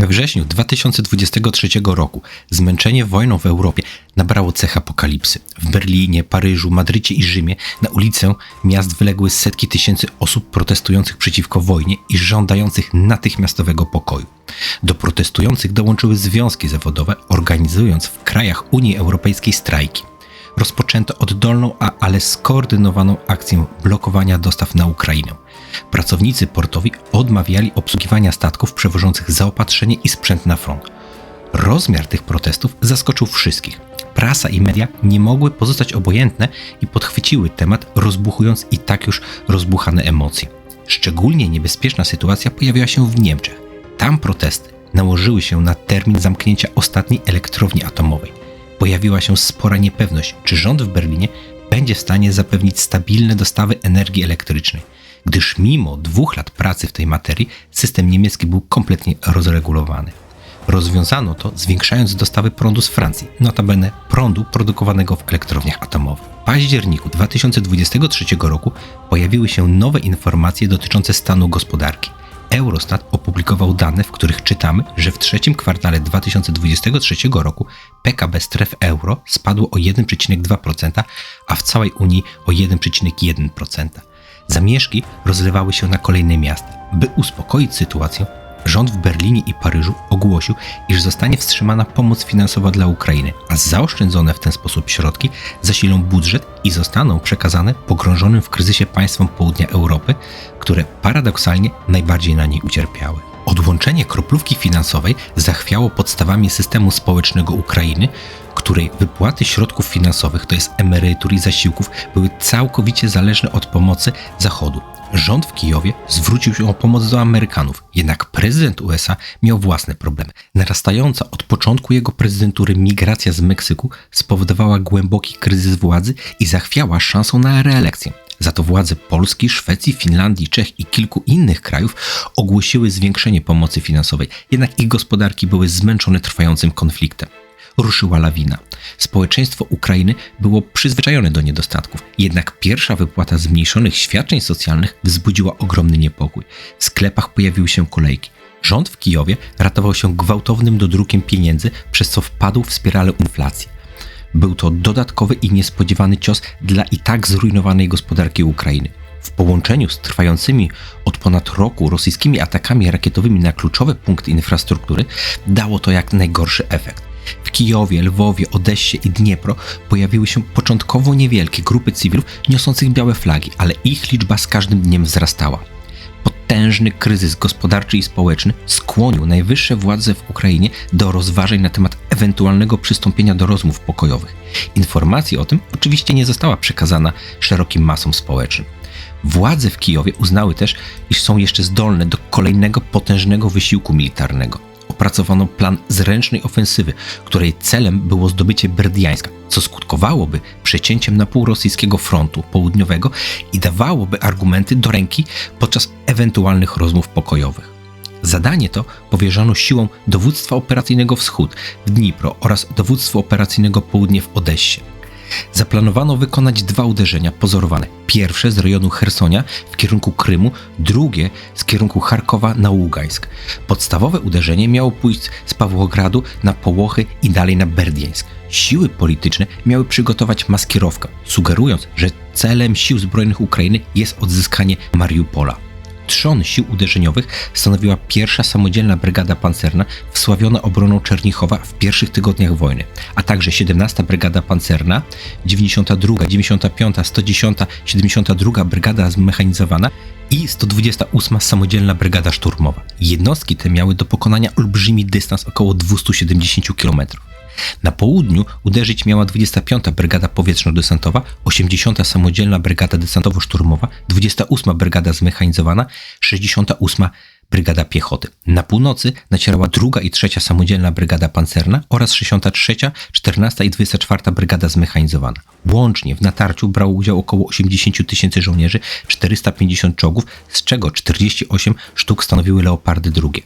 We wrześniu 2023 roku zmęczenie wojną w Europie nabrało cech apokalipsy. W Berlinie, Paryżu, Madrycie i Rzymie na ulicę miast wyległy setki tysięcy osób protestujących przeciwko wojnie i żądających natychmiastowego pokoju. Do protestujących dołączyły związki zawodowe, organizując w krajach Unii Europejskiej strajki rozpoczęto oddolną, a ale skoordynowaną akcję blokowania dostaw na Ukrainę. Pracownicy portowi odmawiali obsługiwania statków przewożących zaopatrzenie i sprzęt na front. Rozmiar tych protestów zaskoczył wszystkich. Prasa i media nie mogły pozostać obojętne i podchwyciły temat, rozbuchując i tak już rozbuchane emocje. Szczególnie niebezpieczna sytuacja pojawiła się w Niemczech. Tam protesty nałożyły się na termin zamknięcia ostatniej elektrowni atomowej pojawiła się spora niepewność, czy rząd w Berlinie będzie w stanie zapewnić stabilne dostawy energii elektrycznej, gdyż mimo dwóch lat pracy w tej materii system niemiecki był kompletnie rozregulowany. Rozwiązano to zwiększając dostawy prądu z Francji, notabene prądu produkowanego w elektrowniach atomowych. W październiku 2023 roku pojawiły się nowe informacje dotyczące stanu gospodarki. Eurostat opublikował dane, w których czytamy, że w trzecim kwartale 2023 roku PKB stref euro spadło o 1,2%, a w całej Unii o 1,1%. Zamieszki rozlewały się na kolejne miasta. By uspokoić sytuację, rząd w Berlinie i Paryżu ogłosił, iż zostanie wstrzymana pomoc finansowa dla Ukrainy, a zaoszczędzone w ten sposób środki zasilą budżet i zostaną przekazane pogrążonym w kryzysie państwom południa Europy, które paradoksalnie najbardziej na niej ucierpiały. Odłączenie kroplówki finansowej zachwiało podstawami systemu społecznego Ukrainy, której wypłaty środków finansowych, to jest emerytur i zasiłków, były całkowicie zależne od pomocy Zachodu. Rząd w Kijowie zwrócił się o pomoc do Amerykanów, jednak prezydent USA miał własne problemy. Narastająca od początku jego prezydentury migracja z Meksyku spowodowała głęboki kryzys władzy i zachwiała szansą na reelekcję. Za to władze Polski, Szwecji, Finlandii, Czech i kilku innych krajów ogłosiły zwiększenie pomocy finansowej, jednak ich gospodarki były zmęczone trwającym konfliktem ruszyła lawina. Społeczeństwo Ukrainy było przyzwyczajone do niedostatków, jednak pierwsza wypłata zmniejszonych świadczeń socjalnych wzbudziła ogromny niepokój. W sklepach pojawiły się kolejki. Rząd w Kijowie ratował się gwałtownym dodrukiem pieniędzy, przez co wpadł w spiralę inflacji. Był to dodatkowy i niespodziewany cios dla i tak zrujnowanej gospodarki Ukrainy. W połączeniu z trwającymi od ponad roku rosyjskimi atakami rakietowymi na kluczowe punkty infrastruktury dało to jak najgorszy efekt. W Kijowie, Lwowie, Odessie i Dniepro pojawiły się początkowo niewielkie grupy cywilów niosących białe flagi, ale ich liczba z każdym dniem wzrastała. Potężny kryzys gospodarczy i społeczny skłonił najwyższe władze w Ukrainie do rozważań na temat ewentualnego przystąpienia do rozmów pokojowych. Informacja o tym oczywiście nie została przekazana szerokim masom społecznym. Władze w Kijowie uznały też, iż są jeszcze zdolne do kolejnego potężnego wysiłku militarnego opracowano plan zręcznej ofensywy, której celem było zdobycie Berdiańska, co skutkowałoby przecięciem na pół rosyjskiego frontu południowego i dawałoby argumenty do ręki podczas ewentualnych rozmów pokojowych. Zadanie to powierzono siłom Dowództwa Operacyjnego Wschód w Dnipro oraz Dowództwa Operacyjnego Południe w Odessie. Zaplanowano wykonać dwa uderzenia pozorowane. Pierwsze z rejonu Hersonia w kierunku Krymu, drugie z kierunku Charkowa na Ługańsk. Podstawowe uderzenie miało pójść z Pawłogradu na Połochy i dalej na Berdiańsk. Siły polityczne miały przygotować maskierowkę, sugerując, że celem sił zbrojnych Ukrainy jest odzyskanie Mariupola trzon sił uderzeniowych stanowiła pierwsza samodzielna brygada pancerna wsławiona obroną Czernichowa w pierwszych tygodniach wojny, a także 17 Brygada Pancerna, 92, 95, 110, 72 Brygada Zmechanizowana i 128 Samodzielna Brygada Szturmowa. Jednostki te miały do pokonania olbrzymi dystans około 270 km. Na południu uderzyć miała 25. Brygada Powietrzno-Desantowa, 80. Samodzielna Brygada Desantowo-Szturmowa, 28. Brygada Zmechanizowana, 68. Brygada Piechoty. Na północy nacierała druga i trzecia samodzielna brygada pancerna oraz 63., 14. i 24. brygada zmechanizowana. Łącznie w natarciu brało udział około 80 tysięcy żołnierzy, 450 czołgów, z czego 48 sztuk stanowiły leopardy drugie.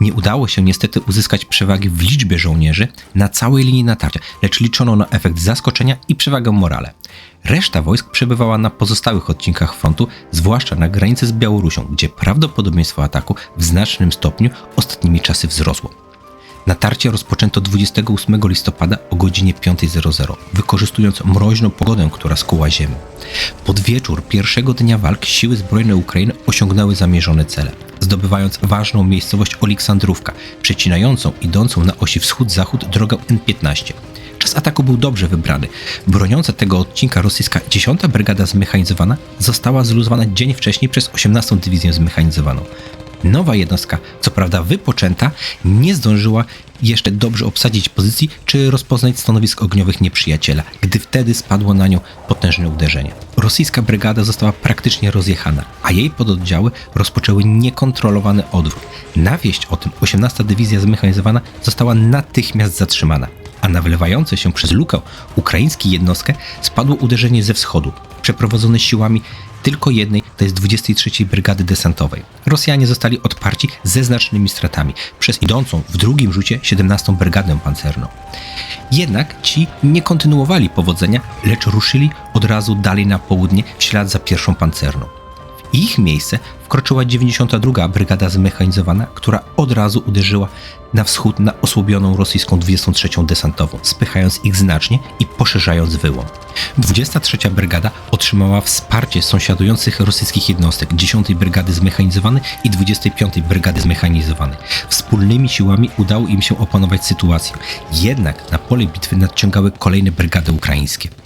Nie udało się niestety uzyskać przewagi w liczbie żołnierzy na całej linii natarcia, lecz liczono na efekt zaskoczenia i przewagę morale. Reszta wojsk przebywała na pozostałych odcinkach frontu, zwłaszcza na granicy z Białorusią, gdzie prawdopodobieństwo ataku w znacznym stopniu ostatnimi czasy wzrosło. Natarcie rozpoczęto 28 listopada o godzinie 5.00, wykorzystując mroźną pogodę, która skuła ziemię. Pod wieczór pierwszego dnia walk siły zbrojne Ukrainy osiągnęły zamierzone cele, zdobywając ważną miejscowość Oliksandrówka, przecinającą idącą na osi wschód-zachód drogę N15. Czas ataku był dobrze wybrany. Broniąca tego odcinka rosyjska 10. Brygada Zmechanizowana została zluzowana dzień wcześniej przez 18. Dywizję Zmechanizowaną. Nowa jednostka, co prawda wypoczęta, nie zdążyła jeszcze dobrze obsadzić pozycji czy rozpoznać stanowisk ogniowych nieprzyjaciela, gdy wtedy spadło na nią potężne uderzenie. Rosyjska brygada została praktycznie rozjechana, a jej pododdziały rozpoczęły niekontrolowany odwrót. Na wieść o tym 18. Dywizja Zmechanizowana została natychmiast zatrzymana a na wylewające się przez lukę ukraińską jednostkę spadło uderzenie ze wschodu, przeprowadzone siłami tylko jednej, to jest 23 Brygady Desantowej. Rosjanie zostali odparci ze znacznymi stratami przez idącą w drugim rzucie 17 Brygadę Pancerną. Jednak ci nie kontynuowali powodzenia, lecz ruszyli od razu dalej na południe w ślad za pierwszą pancerną ich miejsce wkroczyła 92. Brygada Zmechanizowana, która od razu uderzyła na wschód na osłabioną rosyjską 23. desantową, spychając ich znacznie i poszerzając wyłom. 23. Brygada otrzymała wsparcie sąsiadujących rosyjskich jednostek 10. Brygady Zmechanizowanej i 25. Brygady Zmechanizowanej. Wspólnymi siłami udało im się opanować sytuację, jednak na pole bitwy nadciągały kolejne brygady ukraińskie.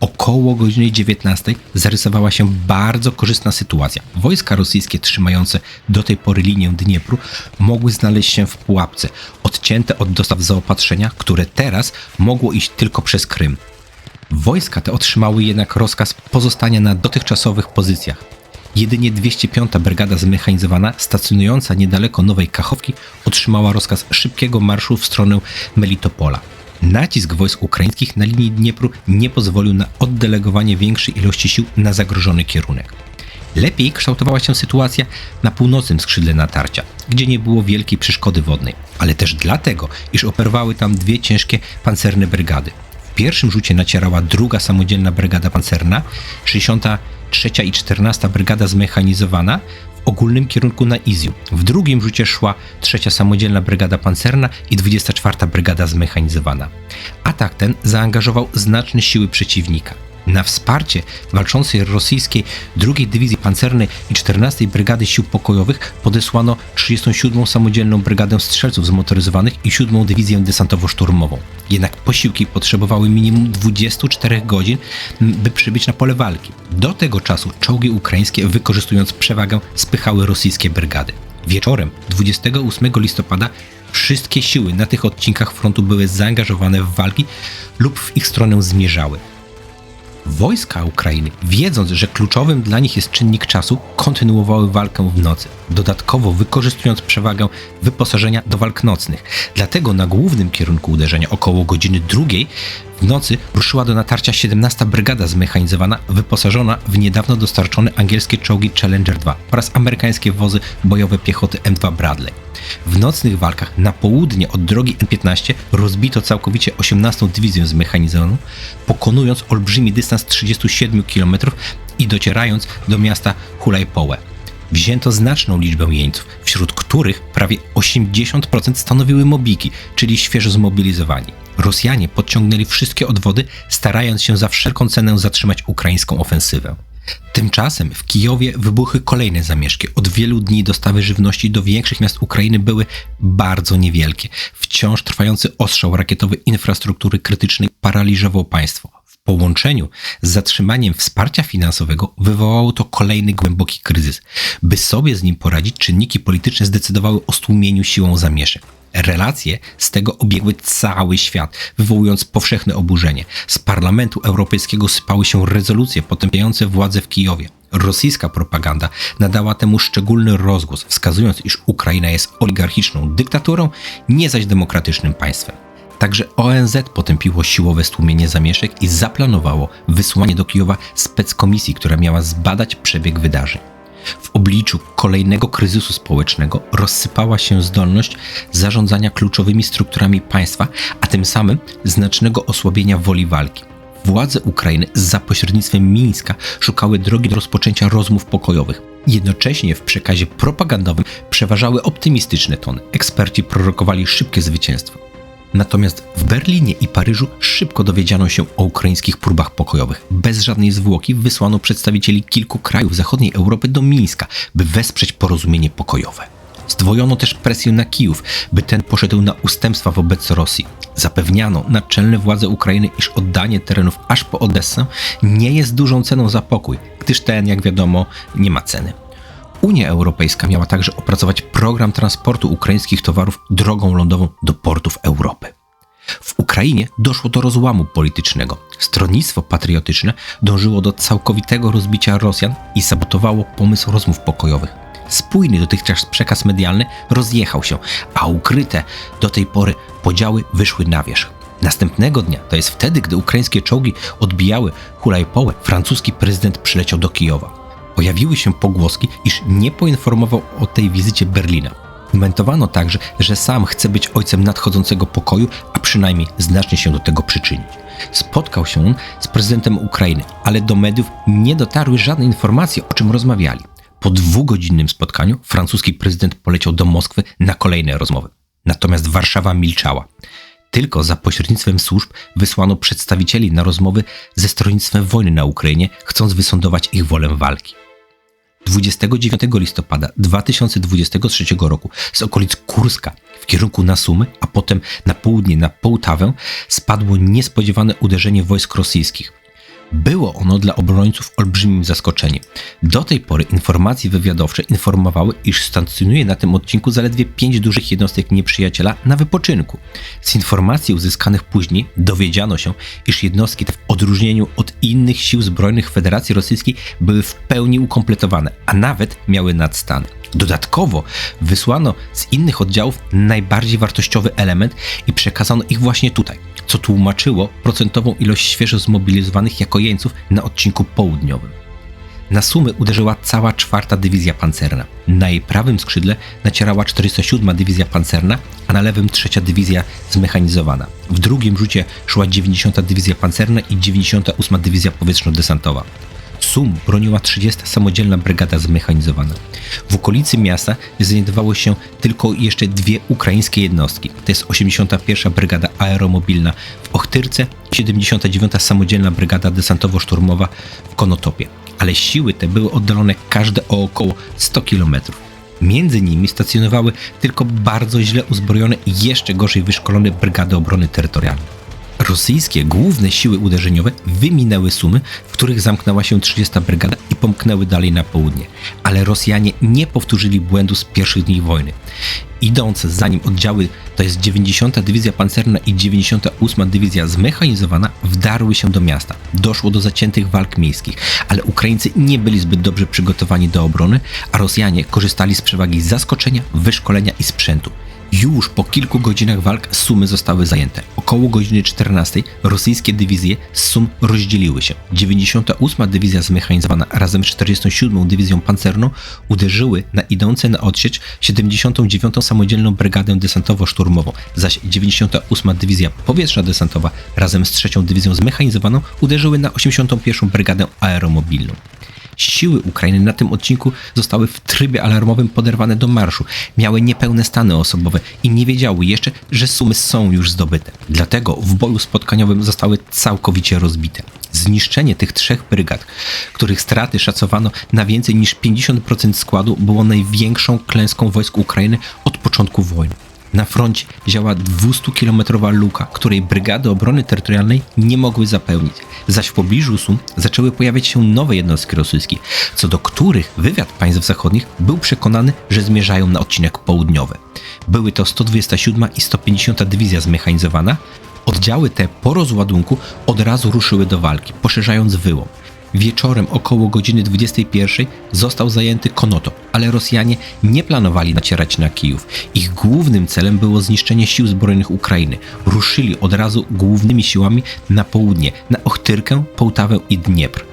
Około godziny 19 zarysowała się bardzo korzystna sytuacja. Wojska rosyjskie trzymające do tej pory linię Dniepru mogły znaleźć się w pułapce, odcięte od dostaw zaopatrzenia, które teraz mogło iść tylko przez Krym. Wojska te otrzymały jednak rozkaz pozostania na dotychczasowych pozycjach. Jedynie 205. Brygada Zmechanizowana, stacjonująca niedaleko Nowej Kachowki, otrzymała rozkaz szybkiego marszu w stronę Melitopola. Nacisk wojsk ukraińskich na linii Dniepru nie pozwolił na oddelegowanie większej ilości sił na zagrożony kierunek. Lepiej kształtowała się sytuacja na północnym skrzydle natarcia, gdzie nie było wielkiej przeszkody wodnej, ale też dlatego, iż operowały tam dwie ciężkie pancerne brygady. W pierwszym rzucie nacierała druga samodzielna brygada pancerna, 63 i 14 brygada zmechanizowana, ogólnym kierunku na Izium. W drugim rzucie szła trzecia samodzielna brygada pancerna i 24 brygada zmechanizowana. Atak ten zaangażował znaczne siły przeciwnika. Na wsparcie walczącej rosyjskiej II Dywizji Pancernej i 14 Brygady Sił Pokojowych podesłano 37 Samodzielną Brygadę Strzelców Zmotoryzowanych i 7 Dywizję Desantowo-Szturmową. Jednak posiłki potrzebowały minimum 24 godzin, by przybyć na pole walki. Do tego czasu czołgi ukraińskie, wykorzystując przewagę, spychały rosyjskie brygady. Wieczorem 28 listopada wszystkie siły na tych odcinkach frontu były zaangażowane w walki lub w ich stronę zmierzały. Wojska Ukrainy, wiedząc, że kluczowym dla nich jest czynnik czasu, kontynuowały walkę w nocy, dodatkowo wykorzystując przewagę wyposażenia do walk nocnych. Dlatego na głównym kierunku uderzenia około godziny drugiej w nocy ruszyła do natarcia 17 Brygada Zmechanizowana, wyposażona w niedawno dostarczone angielskie czołgi Challenger 2 oraz amerykańskie wozy bojowe piechoty M2 Bradley. W nocnych walkach na południe od drogi N15 rozbito całkowicie 18 Dywizję Zmechanizowaną, pokonując olbrzymi dystans 37 km i docierając do miasta Hulajpołe. Wzięto znaczną liczbę jeńców, wśród których prawie 80% stanowiły mobiki, czyli świeżo zmobilizowani. Rosjanie podciągnęli wszystkie odwody, starając się za wszelką cenę zatrzymać ukraińską ofensywę. Tymczasem w Kijowie wybuchły kolejne zamieszki. Od wielu dni dostawy żywności do większych miast Ukrainy były bardzo niewielkie. Wciąż trwający ostrzał rakietowy infrastruktury krytycznej paraliżował państwo. W połączeniu z zatrzymaniem wsparcia finansowego wywołało to kolejny głęboki kryzys. By sobie z nim poradzić, czynniki polityczne zdecydowały o stłumieniu siłą zamieszek. Relacje z tego obiegły cały świat, wywołując powszechne oburzenie. Z Parlamentu Europejskiego sypały się rezolucje potępiające władze w Kijowie. Rosyjska propaganda nadała temu szczególny rozgłos, wskazując, iż Ukraina jest oligarchiczną dyktaturą, nie zaś demokratycznym państwem. Także ONZ potępiło siłowe stłumienie zamieszek i zaplanowało wysłanie do Kijowa speckomisji, która miała zbadać przebieg wydarzeń. W obliczu kolejnego kryzysu społecznego rozsypała się zdolność zarządzania kluczowymi strukturami państwa, a tym samym znacznego osłabienia woli walki. Władze Ukrainy za pośrednictwem Mińska szukały drogi do rozpoczęcia rozmów pokojowych. Jednocześnie w przekazie propagandowym przeważały optymistyczne tony. Eksperci prorokowali szybkie zwycięstwo. Natomiast w Berlinie i Paryżu szybko dowiedziano się o ukraińskich próbach pokojowych. Bez żadnej zwłoki wysłano przedstawicieli kilku krajów zachodniej Europy do Mińska, by wesprzeć porozumienie pokojowe. Zdwojono też presję na Kijów, by ten poszedł na ustępstwa wobec Rosji. Zapewniano naczelne władze Ukrainy, iż oddanie terenów aż po Odessę nie jest dużą ceną za pokój, gdyż ten, jak wiadomo, nie ma ceny. Unia Europejska miała także opracować program transportu ukraińskich towarów drogą lądową do portów Europy. W Ukrainie doszło do rozłamu politycznego. Stronnictwo patriotyczne dążyło do całkowitego rozbicia Rosjan i sabotowało pomysł rozmów pokojowych. Spójny dotychczas przekaz medialny rozjechał się, a ukryte do tej pory podziały wyszły na wierzch. Następnego dnia, to jest wtedy, gdy ukraińskie czołgi odbijały Hulajpołę, francuski prezydent przyleciał do Kijowa. Pojawiły się pogłoski, iż nie poinformował o tej wizycie Berlina. Komentowano także, że sam chce być ojcem nadchodzącego pokoju, a przynajmniej znacznie się do tego przyczynić. Spotkał się on z prezydentem Ukrainy, ale do mediów nie dotarły żadne informacje, o czym rozmawiali. Po dwugodzinnym spotkaniu francuski prezydent poleciał do Moskwy na kolejne rozmowy. Natomiast Warszawa milczała. Tylko za pośrednictwem służb wysłano przedstawicieli na rozmowy ze stronnictwem wojny na Ukrainie, chcąc wysądować ich wolę walki. 29 listopada 2023 roku z okolic Kurska w kierunku na Sumy, a potem na południe na Połtawę spadło niespodziewane uderzenie wojsk rosyjskich. Było ono dla obrońców olbrzymim zaskoczeniem. Do tej pory informacje wywiadowcze informowały, iż stacjonuje na tym odcinku zaledwie pięć dużych jednostek nieprzyjaciela na wypoczynku. Z informacji uzyskanych później dowiedziano się, iż jednostki te w odróżnieniu od innych sił zbrojnych Federacji Rosyjskiej były w pełni ukompletowane, a nawet miały nadstany. Dodatkowo wysłano z innych oddziałów najbardziej wartościowy element i przekazano ich właśnie tutaj co tłumaczyło procentową ilość świeżo zmobilizowanych jako jeńców na odcinku południowym. Na sumy uderzyła cała czwarta dywizja pancerna. Na jej prawym skrzydle nacierała 47 dywizja pancerna, a na lewym trzecia dywizja zmechanizowana. W drugim rzucie szła 90 dywizja pancerna i 98 dywizja powietrzno-desantowa. Sum broniła 30 samodzielna brygada zmechanizowana. W okolicy miasta znajdowały się tylko jeszcze dwie ukraińskie jednostki. To jest 81 Brygada Aeromobilna w Ochtyrce i 79 Samodzielna Brygada Desantowo-Szturmowa w Konotopie. Ale siły te były oddalone każde o około 100 kilometrów. Między nimi stacjonowały tylko bardzo źle uzbrojone i jeszcze gorzej wyszkolone brygady obrony terytorialnej. Rosyjskie główne siły uderzeniowe wyminęły Sumy, w których zamknęła się 30 brygada i pomknęły dalej na południe. Ale Rosjanie nie powtórzyli błędu z pierwszych dni wojny. Idąc za nim oddziały, to jest 90. Dywizja Pancerna i 98. Dywizja Zmechanizowana, wdarły się do miasta. Doszło do zaciętych walk miejskich, ale Ukraińcy nie byli zbyt dobrze przygotowani do obrony, a Rosjanie korzystali z przewagi zaskoczenia, wyszkolenia i sprzętu. Już po kilku godzinach walk Sumy zostały zajęte. Około godziny 14 rosyjskie dywizje z Sum rozdzieliły się. 98. Dywizja zmechanizowana razem z 47. Dywizją Pancerną uderzyły na idące na odsiecz 79. Samodzielną Brygadę Desantowo-Szturmową, zaś 98. Dywizja Powietrzna Desantowa razem z 3. Dywizją zmechanizowaną uderzyły na 81. Brygadę Aeromobilną. Siły Ukrainy na tym odcinku zostały w trybie alarmowym poderwane do marszu, miały niepełne stany osobowe i nie wiedziały jeszcze, że sumy są już zdobyte. Dlatego w boju spotkaniowym zostały całkowicie rozbite. Zniszczenie tych trzech brygad, których straty szacowano na więcej niż 50% składu, było największą klęską wojsk Ukrainy od początku wojny. Na froncie działa 200-kilometrowa luka, której brygady obrony terytorialnej nie mogły zapełnić, zaś w pobliżu Sum zaczęły pojawiać się nowe jednostki rosyjskie, co do których wywiad państw zachodnich był przekonany, że zmierzają na odcinek południowy. Były to 127 i 150 dywizja zmechanizowana. Oddziały te po rozładunku od razu ruszyły do walki, poszerzając wyłom. Wieczorem około godziny 21 został zajęty Konoto, ale Rosjanie nie planowali nacierać na Kijów. Ich głównym celem było zniszczenie sił zbrojnych Ukrainy. Ruszyli od razu głównymi siłami na południe, na Ochtyrkę, Połtawę i Dniepr.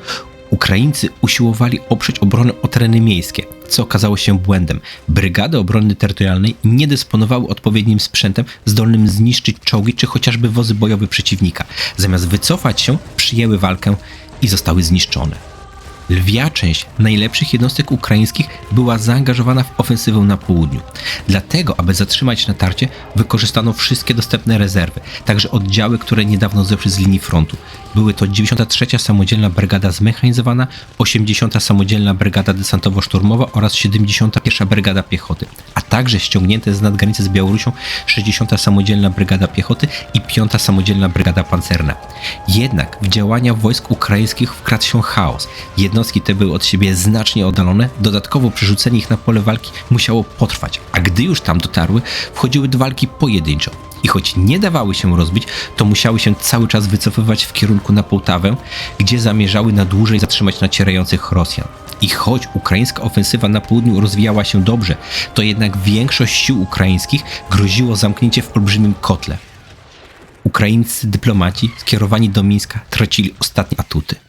Ukraińcy usiłowali oprzeć obronę o tereny miejskie, co okazało się błędem. Brygady obrony terytorialnej nie dysponowały odpowiednim sprzętem zdolnym zniszczyć czołgi czy chociażby wozy bojowe przeciwnika. Zamiast wycofać się, przyjęły walkę i zostały zniszczone. Lwia część najlepszych jednostek ukraińskich była zaangażowana w ofensywę na południu. Dlatego, aby zatrzymać natarcie, wykorzystano wszystkie dostępne rezerwy, także oddziały, które niedawno zeszły z linii frontu. Były to 93. Samodzielna Brygada Zmechanizowana, 80. Samodzielna Brygada Desantowo-Szturmowa oraz 71. Brygada Piechoty, a także ściągnięte z nadgranicy z Białorusią 60. Samodzielna Brygada Piechoty i 5. Samodzielna Brygada Pancerna. Jednak w działania wojsk ukraińskich wkradł się chaos. Jednostki te były od siebie znacznie oddalone, dodatkowo przerzucenie ich na pole walki musiało potrwać, a gdy już tam dotarły, wchodziły do walki pojedynczo. I choć nie dawały się rozbić, to musiały się cały czas wycofywać w kierunku na Połtawę, gdzie zamierzały na dłużej zatrzymać nacierających Rosjan. I choć ukraińska ofensywa na południu rozwijała się dobrze, to jednak większość sił ukraińskich groziło zamknięcie w olbrzymim kotle. Ukraińscy dyplomaci skierowani do Mińska tracili ostatnie atuty.